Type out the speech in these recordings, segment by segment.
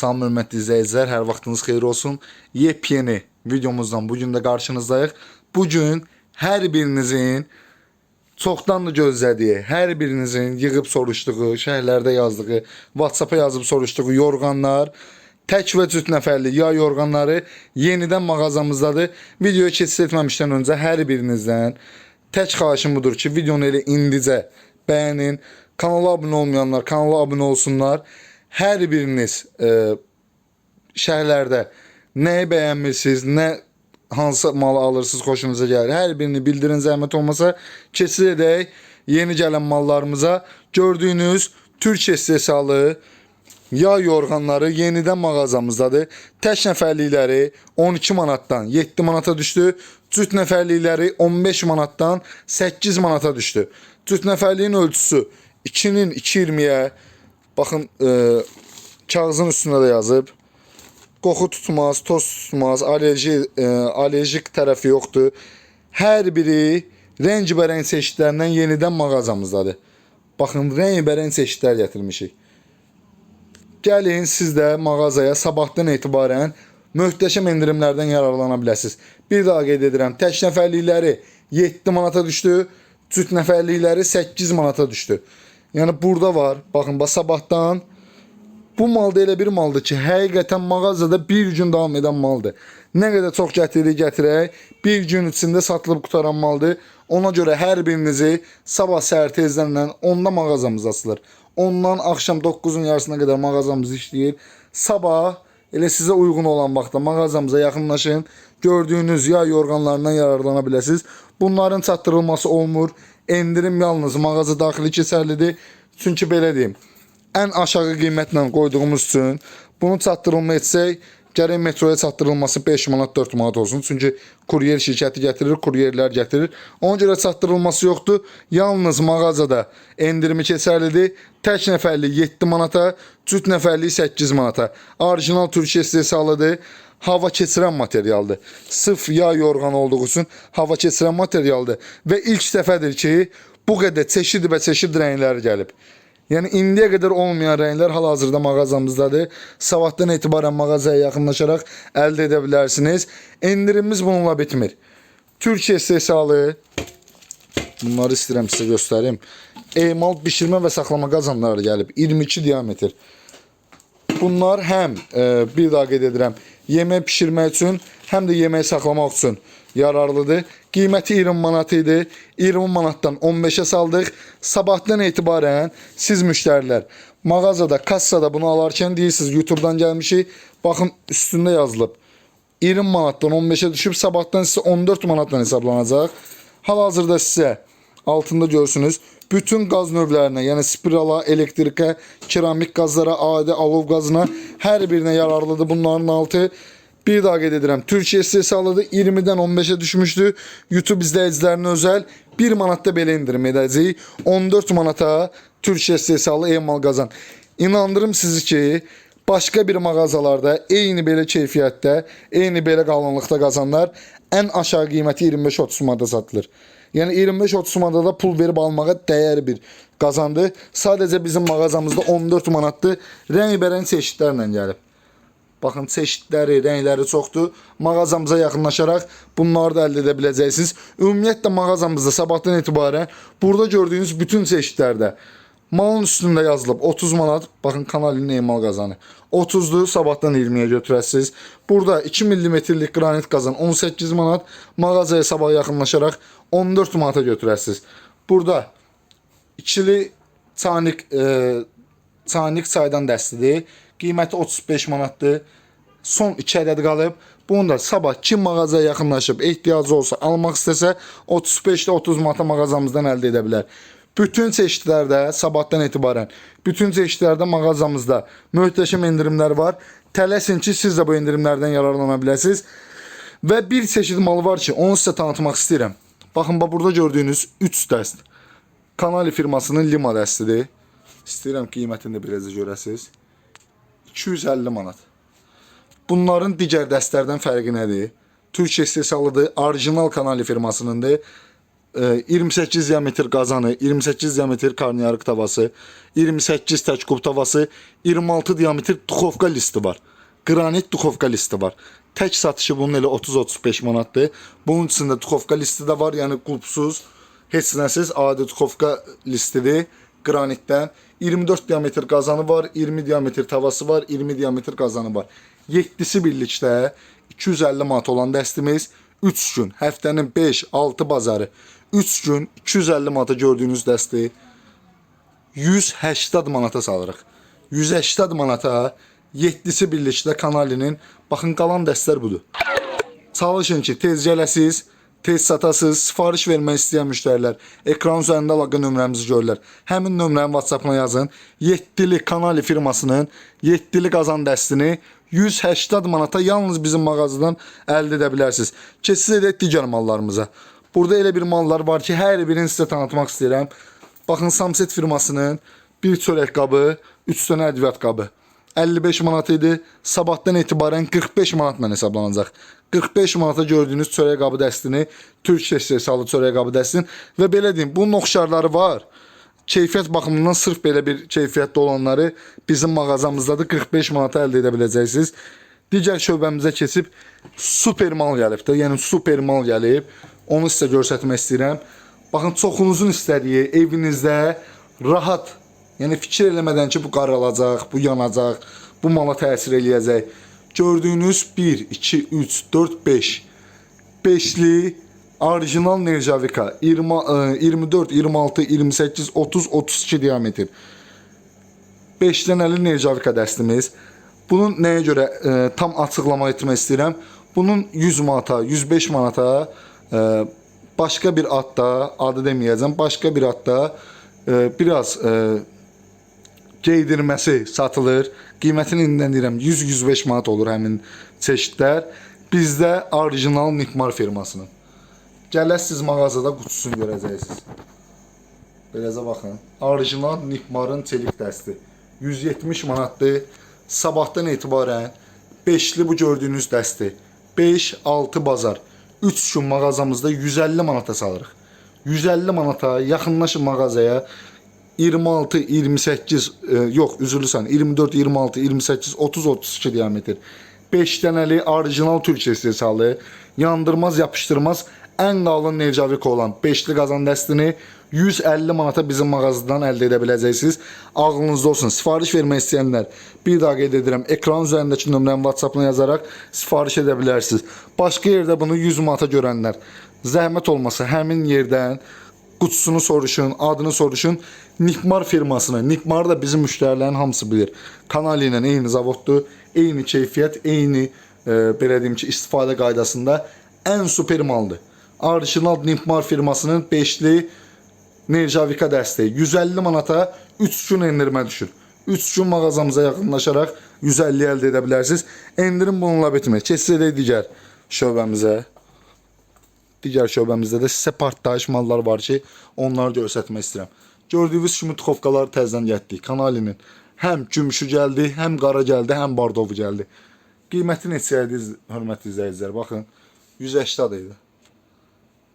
Salam hörmətli izləyicilər, hər vaxtınız xeyir olsun. Yepyeni videomuzdan bu gün də qarşınızdayıq. Bu gün hər birinizin çoxdan da gözlədiyi, hər birinizin yığıb soruşduğu, şəhərlərdə yazdığı, WhatsApp-a yazıb soruşduğu yorğanlar, tək və cüt nəfərli ya yorğanları yenidən mağazamızdadır. Videoya keçid etməmişdən öncə hər birinizdən tək xahişim budur ki, videonu elə indicə bəyənin. Kanala abunə olmayanlar kanala abunə olsunlar. Hər biriniz e, şəhərlərdə nəyi bəyənmirsiniz, nə hansı malı alırsınız, xoşunuza gəlir. Hər birini bildirin zəhmət olmasa keçid edək yeni gələn mallarımıza. Gördüyünüz Türk istehsalı yağ yorğanları yenidən mağazamızdadır. Tək nəfərlikləri 12 manatdan 7 manata düşdü. Cüt nəfərlikləri 15 manatdan 8 manata düşdü. Cüt nəfərliyin ölçüsü 2-nin 2.20-yə baxın e, kağızın üstündə də yazıb. Qoxu tutmaz, toz tutmaz, alerji e, alerjik tərəfi yoxdur. Hər biri rəngbərəng çeşidlərindən yenidən mağazamızdadır. Baxın, rəngbərəng çeşidlər gətirmişik. Gəlin siz də mağazaya sabahdan etibarən möhtəşəm endirimlərdən yararlana biləsiniz. Bir daha qeyd edirəm, tək nəfərlikləri 7 manata düşdü, cüt nəfərlikləri 8 manata düşdü. Yəni burada var, baxın, bax sabahdan bu mal da elə bir maldır ki, həqiqətən mağazada bir gün davam edən maldır. Nə qədər çox gətiririk, gətirək, bir gün içində satılıb qutaran maldır. Ona görə hər birinizi sabah səhər tezdən onda mağazamız açılır. Ondan axşam 9-un yarısına qədər mağazamız işləyir. Sabah elə sizə uyğun olan vaxtda mağazamıza yaxınlaşın. Gördüyünüz yağ yorğanlarından yararlana biləsiniz. Bunların çatdırılması olmur. Endirim yalnız mağaza daxili keçərlidir. Çünki belə deyim, ən aşağı qiymətlə qoyduğumuz üçün bunu çatdırılma etsək, gərək metroya çatdırılması 5 manat 4 manat olsun. Çünki kuryer şirkəti gətirir, kuryerlər gətirir. Ona görə çatdırılması yoxdur. Yalnız mağazada endirimi keçərlidir. Tək nəfərlik 7 manata, cüt nəfərlik 8 manata. Orijinal Türkiyə istehsalıdır. Hava keçirən materialdır. Sıf yağ yorğan olduğu üçün hava keçirən materialdır. Və ilk dəfədir ki, bu qədər çeşid və çeşid rəngləri gəlib. Yəni indiyə qədər olmayan rənglər hal-hazırda mağazamızdadır. Sabahdan etibarən mağazaya yaxınlaşaraq əldə edə bilərsiniz. Endirimimiz bununla bitmir. Türkiyə istehsalı Bunları istəyirəm sizə göstərim. Emal bişirmə və saxlama qazanları gəlib. 22 diametr. Bunlar həm e, bir daha qeyd edirəm, yemək bişirmək üçün, həm də yemək saxlamaq üçün yararlıdır. Qiyməti 20 manat idi. 20 manatdan 15-ə saldıq. Sabahdan etibarən siz müştərilər mağazada, kassada bunu alarkən deyirsiniz, YouTube-dan gəlmişik. Baxın üstündə yazılıb. 20 manatdan 15-ə düşüb sabahdan sizə 14 manatdan hesablanacaq. Hal-hazırda sizə altında görürsünüz. Bütün qaz növlərinə, yəni spirala, elektrikə, keramik qazlara, adi alov qazına hər birinə yararlıdır bunların altı. Bir daha qeyd edirəm. Türkiyə istehsalıdır. 20-dən 15-ə düşmüşdü. YouTube izləyicilərinə özəl 1 manatda belə indirim edəcəyik. 14 manata Türkiyə istehsalı emal qazan. İnandırım sizi ki, başqa bir mağazalarda eyni belə keyfiyyətdə, eyni belə qalınlıqda qazanlar ən aşağı qiyməti 25-30 manata satılır. Yəni 25-30 manata pul verib almağa dəyər bir qazandı. Sadəcə bizim mağazamızda 14 manatdır. Rəngbərəng çeşidlərlə gəlib. Baxın çeşidləri, rəngləri çoxdur. Mağazamıza yaxınlaşaraq bunları da əldə edə biləcəksiniz. Ümumiyyətlə mağazamızda sabahdan etibarən burada gördüyünüz bütün çeşidlərdə malın üstündə yazılıb 30 manat. Baxın kanalın emal qazanı. 30-dur, sabahdan 20-yə götürəsiniz. Burada 2 mm-lik qranit qazan 18 manat. Mağazaya sabah yaxınlaşaraq 14 manata götürəsiniz. Burada ikili çanik e, çanik çaydan dəstidir. Qiyməti 35 manatdır. Son 2 ədəd qalıb. Bunu da sabah kim mağazaya yaxınlaşıb ehtiyacı olsa almaq istəsə 35-də 30 manata mağazamızdan əldə edə bilər. Bütün çeşidlərdə sabahdan etibarən bütün çeşidlərdə mağazamızda möhtəşəm endirimlər var. Tələsin ki, siz də bu endirimlərdən yararlana biləsiniz. Və bir çeşid mal var ki, onu sizə tanıtmaq istəyirəm. Baxın, bax burada gördüyünüz 3 dəst. Kanali firmasının Lima dəstidir. İstəyirəm qiymətini də biraz görəsiniz. 250 manat. Bunların digər dəstlərdən fərqi nədir? Türkiyə istehsalıdır, orijinal Kanali firmasınındır. E, 28 diametr qazanı, 28 diametr karnıyarık tavası, 28 tək kub tavası, 26 diametr duxovka listi var. Granit duxovka listi var. Tək satışı bunun elə 30-35 manatdır. Bunun içində duxovka listi də var, yəni qulpsuz, heç nəsiz adi duxovka listidir qranitdən. 24 diametr qazanı var, 20 diametr tavası var, 20 diametr qazanı var. 7-si birlikdə 250 manat olan dəstimiz 3 gün, həftənin 5-6 bazarı 3 gün 250 manata gördüyünüz dəsti 180 manata salırıq. 180 manata 7-si birlikdə kanalinin baxın qalan dəstlər budur. Çalışın ki, tez gələsiz, satasız, sifariş vermək istəyən müştərilər ekran üzərində əlaqə nömrəmizi görürlər. Həmin nömrəni WhatsApp-na yazın. 7-li Kanali firmasının 7-li qazan dəstini 180 manata yalnız bizim mağazadan əldə edə bilərsiniz. Keçid edək digər mallarımıza. Burada elə bir mallar var ki, hər birini sizə tanıtmaq istəyirəm. Baxın Samset firmasının bir çörək qabı, 3 dənə ədviyyat qabı. 55 manat idi. Sabahdan etibarən 45 manatla hesablanacaq. 45 manata gördüyünüz çörək qabı dəstini, Türk istehsalı çörək qabı dəstini və belə deyim, bunun oxşarları var. Keyfiyyət baxımından sırf belə bir keyfiyyətli olanları bizim mağazamızdadır. 45 manata əldə edə biləcəksiniz. Digər şöbəmizə keçib super mal gəlib də, yəni super mal gəlib. Onu sizə göstərmək istəyirəm. Baxın, çoxunuzun istədiyi evinizdə rahat, yəni fikir eləmədən ki, bu qaralacaq, bu yanacaq, bu mala təsir eləyəcək. Gördüyünüz 1, 2, 3, 4, 5. 5'li orijinal Nerjavika 20, e, 24, 26, 28, 30, 32 diametr. 5 dənəli Nerjavika dəstimiz. Bunun nəyə görə e, tam açıqlama etmək istəyirəm. Bunun 100 manata, 105 manata e, başqa bir adda, adı deməyəcəm, başqa bir adda e, biraz e, geydirməsi satılır. Qiymətini indidən deyirəm 100-105 manat olur həmin çeşidlər. Bizdə orijinal Nipmar firmasının. Gələsiz mağazada qutusunu görəcəksiniz. Beləcə baxın. Orijinal Nipmarın çelik dəsti. 170 manatdır. Sabahdan etibarən 5'li bu gördüyünüz dəsti. 5-6 bazar. 3 gün mağazamızda 150 manata salırıq. 150 manata yaxınlaşın mağazaya 26, 28, e, yox, üzrlüsən, 24, 26, 28, 30, 32 diametr. 5 dənəli orijinal Türk istehsalı, yandırmaz, yapışdırmaz, ən qalın Nevcavik olan 5'li qazan dəstini 150 manata bizim mağazadan əldə edə biləcəksiniz. Ağlınızda olsun. Sifariş vermək istəyənlər bir daha qeyd edirəm. Ekran üzərindəki nömrəni WhatsApp-na yazaraq sifariş edə bilərsiniz. Başqa yerdə bunu 100 manata görənlər zəhmət olmasa həmin yerdən qutusunu soruşun, adını soruşun. Nikmar firmasını, Nikmar da bizim müştərilərin hamısı bilir. Kanal ilə eyni zavoddur, eyni keyfiyyət, eyni e, belə deyim ki, istifadə qaydasında ən super maldır. Orijinal Nikmar firmasının 5'li Nerjavika dəstəyi 150 manata 3 gün endirmə düşür. 3 gün mağazamıza yaxınlaşaraq 150 əldə edə bilərsiniz. Endirim bununla bitmir. Keçsək də digər şöbəmizə. Digər şöbəmizdə də sizə partlayış mallar var ki, onları göstərmək istəyirəm. Gördüyünüz kimi tuxovkalar təzədən getdi. Kanalinin həm gümüşü gəldi, həm qara gəldi, həm bardovu gəldi. Qiyməti neçə idi, hörmətli izləyicilər? Baxın, 180 idi.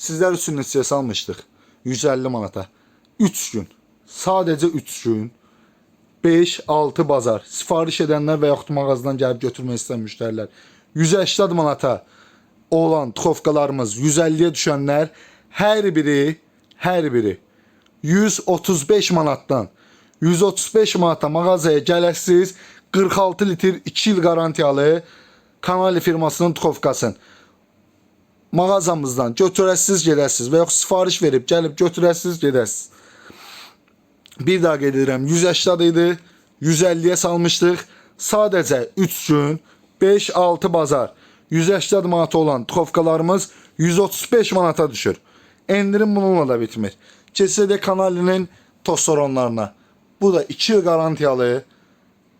Sizlər üçün neçəyə salmışdıq? 150 manata. 3 gün. Sadəcə 3 gün. 5-6 bazar. Sifariş edənlər və yaxud mağazadan gəlib götürmək istəyən müştərilər. 180 manata olan tuxovkalarımız 150-yə düşənlər hər biri, hər biri 135 manatdan 135 manata mağazaya gələsiz 46 litr 2 il qarantiyalı Kanali firmasının tuxovkasını mağazamızdan götürəsiz gedəsiz və yox sifariş verib gəlib götürəsiz gedəsiz. Bir daha qeyd edirəm 180 idi 150-yə salmışdıq. Sadəcə 3 gün 5-6 bazar 180 manata olan tuxovkalarımız 135 manata düşür. Endirim bununla da bitmir. Keçsək kanalinin tostoronlarına. Bu da 2 il qarantiyalı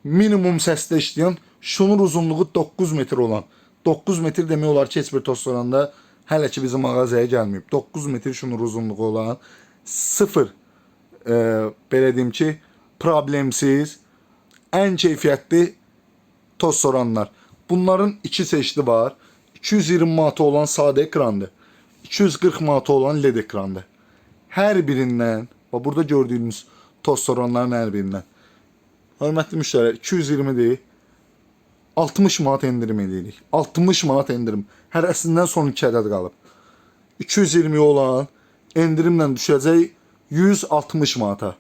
minimum səsdə işləyən şunun uzunluğu 9 metr olan 9 metr demək olar ki, heç bir tostoranda ki bizim mağazaya gəlməyib. 9 metr şunun uzunluğu olan 0 e, belə deyim ki, problemsiz ən keyfiyyətli tostoranlar. Bunların iki çeşidi var. 220 manata olan sadə ekrandır. 240 manata olan LED ekrandır. Hər birindən, bax burada gördüyünüz tostoronların hər birindən. Hörmətli müştərilər, 220-dir. 60 manat endirim edirik. 60 manat endirim. Hərəsindən son 2 ədəd qalıb. 220 olan endirimlə düşəcək 160 manata.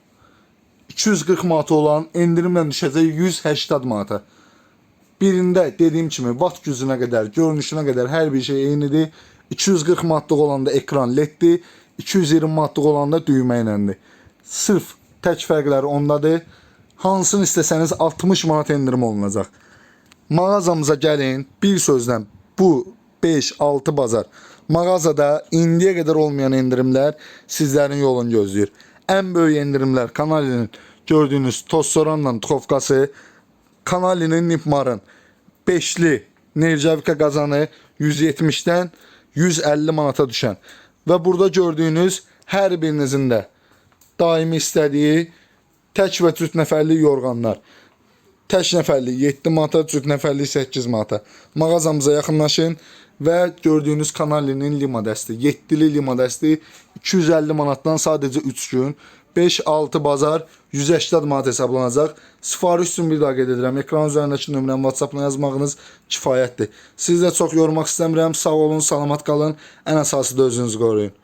240 manat olan endirimlə düşəcək 180 manata. Birində dediyim kimi watt gücünə qədər, görünüşünə qədər hər bir şey eynidir. 240 manatlıq olanda ekran LED-dir, 220 manatlıq olanda düymə iləndir. Sırf tək fərqləri ondadır. Hansını istəsəniz 60 manat endirim olunacaq. Mağazamıza gəlin, bir sözlə bu 5-6 bazar mağazada indiyə qədər olmayan endirimlər sizlərin yolunu gözləyir. Ən böyük endirimlər Kanalinin gördüyünüz Tostoranla Tuxovkası, Kanalinin Nipmarın 5'li Nercavika qazanı 170-dən 150 manata düşən və burada gördüyünüz hər birinizin də daimi istədiyi tək və cüt nəfərlik yorğanlar. Tək nəfərlik 7 manata, cüt nəfərlik 8 manata. Mağazamıza yaxınlaşın və gördüyünüz Kanalinin lima dəsti, 7-li lima dəsti 250 manatdan sadəcə 3 gün 5-6 bazar 180 manat hesablanacaq. Sifariş üçün bir daha qeyd edirəm. Ekran üzərindəki nömrəmi WhatsApp-dan yazmağınız kifayətdir. Sizi də çox yormaq istəmirəm. Sağ olun, salamat qalın. Ən əsası da özünüzü qoruyun.